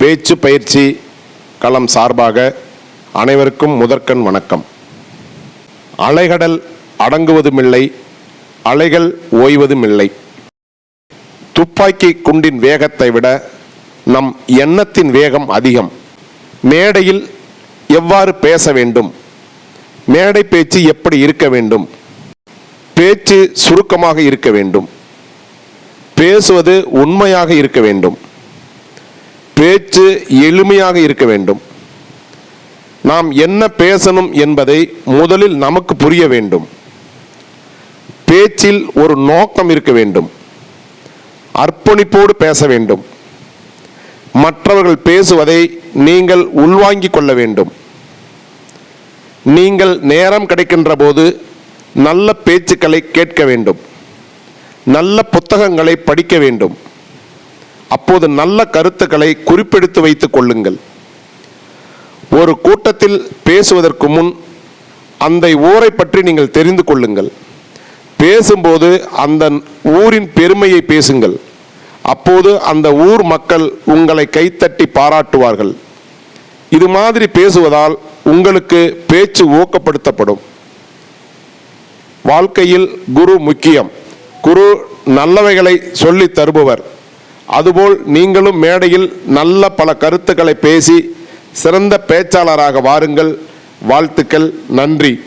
பேச்சு பயிற்சி களம் சார்பாக அனைவருக்கும் முதற்கண் வணக்கம். அலைகடல் அடங்குவதுமில்லை அலைகள் ஓய்வதுமில்லை. துப்பாக்கி குண்டின் வேகத்தை விட நம் எண்ணத்தின் வேகம் அதிகம். மேடையில் எவ்வாறு பேச வேண்டும்? மேடை பேச்சு எப்படி இருக்க வேண்டும்? பேச்சு சுருக்கமாக இருக்க வேண்டும். பேசுவது உண்மையாக இருக்க வேண்டும். பேச்சு எளிமையாக இருக்க வேண்டும். நாம் என்ன பேசணும் என்பதை முதலில் நமக்கு புரிய வேண்டும். பேச்சில் ஒரு நோக்கம் இருக்க வேண்டும். அர்ப்பணிப்போடு பேச வேண்டும். மற்றவர்கள் பேசுவதை நீங்கள் உள்வாங்கிக் கொள்ள வேண்டும். நீங்கள் நேரம் கிடைக்கின்ற போது நல்ல பேச்சுக்களை கேட்க வேண்டும். நல்ல புத்தகங்களை படிக்க வேண்டும். அப்போது நல்ல கருத்துக்களை குறிப்பெடுத்து வைத்துக் கொள்ளுங்கள். ஒரு கூட்டத்தில் பேசுவதற்கு முன் அந்த ஊரை பற்றி நீங்கள் தெரிந்து கொள்ளுங்கள். பேசும்போது அந்த ஊரின் பெருமையை பேசுங்கள். அப்போது அந்த ஊர் மக்கள் உங்களை கைத்தட்டி பாராட்டுவார்கள். இது மாதிரி பேசுவதால் உங்களுக்கு பேச்சு ஊக்கப்படுத்தப்படும். வாழ்க்கையில் குரு முக்கியம். குரு நல்லவைகளை சொல்லித் தருபவர். அதுபோல் நீங்களும் மேடையில் நல்ல பல கருத்துக்களை பேசி சிறந்த பேச்சாளராக வாருங்கள். வாழ்த்துக்கள் நன்றி.